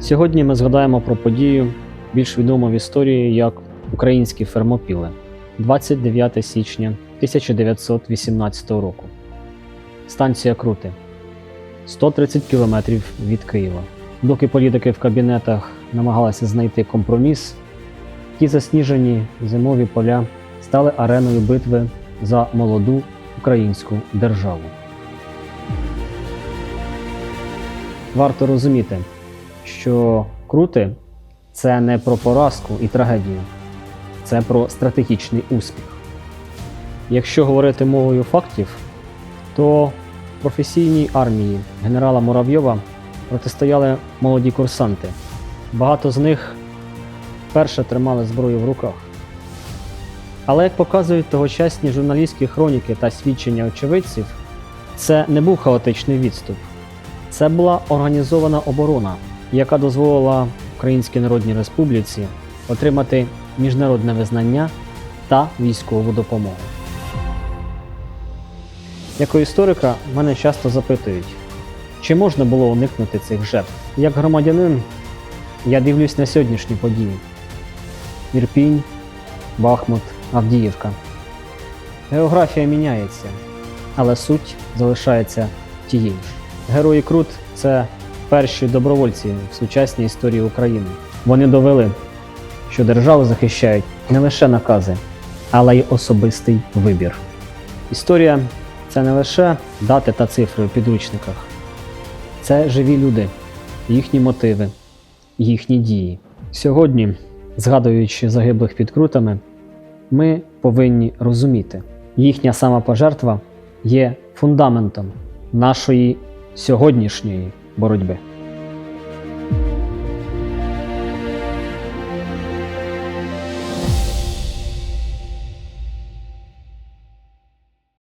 Сьогодні ми згадаємо про подію, більш відому в історії як українські фермопіли 29 січня 1918 року. Станція Крути 130 кілометрів від Києва. Доки політики в кабінетах намагалися знайти компроміс, ті засніжені зимові поля стали ареною битви за молоду українську державу. Варто розуміти, що крути це не про поразку і трагедію, це про стратегічний успіх. Якщо говорити мовою фактів, то професійній армії генерала Муравйова протистояли молоді курсанти. Багато з них вперше тримали зброю в руках. Але як показують тогочасні журналістські хроніки та свідчення очевидців, це не був хаотичний відступ. Це була організована оборона, яка дозволила Українській Народній Республіці отримати міжнародне визнання та військову допомогу. Як у історика мене часто запитують, чи можна було уникнути цих жертв? Як громадянин, я дивлюсь на сьогоднішні події: Ірпінь, Бахмут, Авдіївка. Географія міняється, але суть залишається тією ж. Герої Крут це перші добровольці в сучасній історії України. Вони довели, що державу захищають не лише накази, але й особистий вибір. Історія це не лише дати та цифри у підручниках, це живі люди, їхні мотиви, їхні дії. Сьогодні, згадуючи загиблих під крутами, ми повинні розуміти, їхня самопожертва є фундаментом нашої сьогоднішньої боротьби.